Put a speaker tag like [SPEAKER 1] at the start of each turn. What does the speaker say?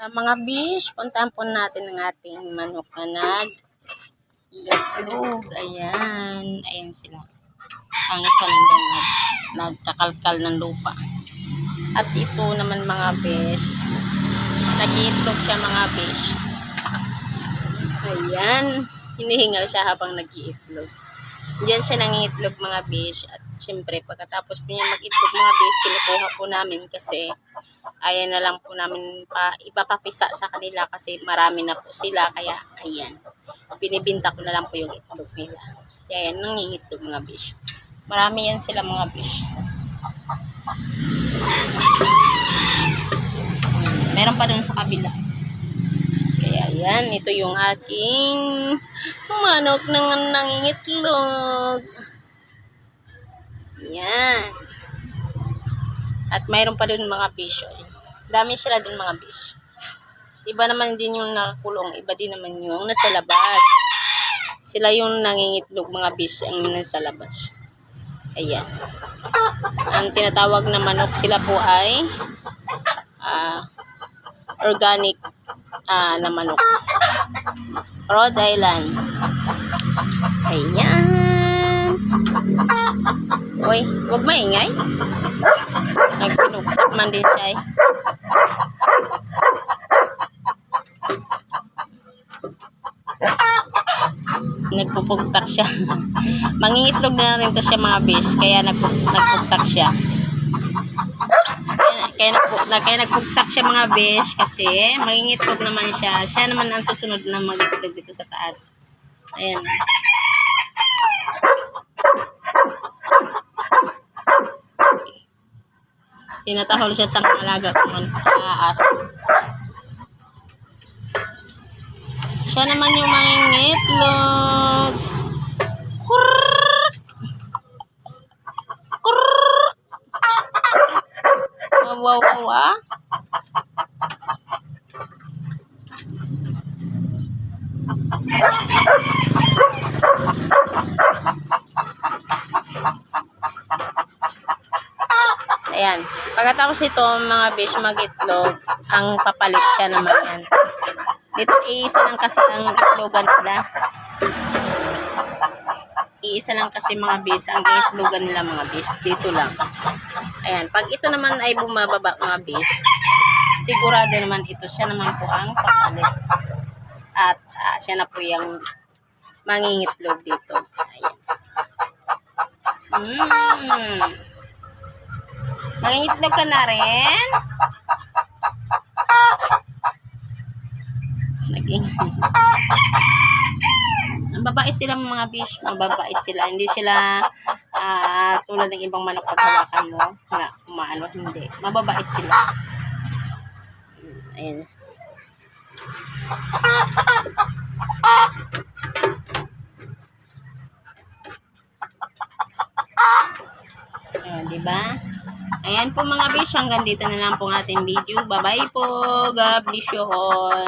[SPEAKER 1] Ah, mga bish, puntahan po natin ang ating manok na nag itlog. Ayan. Ayan sila. Ang isa nandun nag, nagkakalkal ng lupa. At ito naman mga bish, nag-iitlog siya mga bish. Ayan. Hinihingal siya habang nag-iitlog. Diyan siya nangitlog mga bish. At syempre, pagkatapos po niya mag-itlog mga bish, kinukuha po namin kasi ayan na lang po namin pa, ipapapisa sa kanila kasi marami na po sila. Kaya, ayan. Binibinta ko na lang po yung itlog nila. Kaya, ayan, nangingitlog mga bish. Marami yan sila mga bish. Meron pa dun sa kabila. Kaya, yan. Ito yung aking manok ng nangingitlog. Yan. At mayroon pa dun mga fish. oh. Dami sila dun mga fish. Iba naman din yung nakakulong. Iba din naman yung nasa labas. Sila yung nangingitlog mga fish ang nasa labas. Ayan. Ang tinatawag na manok sila po ay ah, organic ah, na manok. Rhode Island. Ayan. Uy, huwag maingay. Nagpinukot man din siya eh. Nagpupugtak siya. Mangingitlog na rin to siya mga bis, kaya nagpu nagpugtak siya. Kaya, kaya, kaya nagpugtak siya mga bis kasi mangingitlog naman siya. Siya naman ang susunod na magitlog dito sa taas. Ayan. Tinatahol siya sa alaga kung aas. Siya naman yung mangingitlog. Kurrrr! Kurrrr! Ah, Pagkatapos ito, mga fish mag-itlog, ang papalit siya naman yan. Dito, iisa lang kasi ang itlogan nila. Iisa lang kasi mga bis, ang itlogan nila mga bis. Dito lang. Ayan. Pag ito naman ay bumababa mga bis, sigurado naman ito. Siya naman po ang papalit. At ah, siya na po yung mangingitlog dito. Ayan. Mmm. Mangingitlog ka na rin? Naging... Ang babait sila mga bish, mababait sila. Hindi sila ah, tulad ng ibang manok pag hawakan mo na kumaano, hindi. Mababait sila. Ayan. Ayan, di ba? Ayan po mga bish, hanggang dito na lang po ating video. Bye-bye po. God bless you all.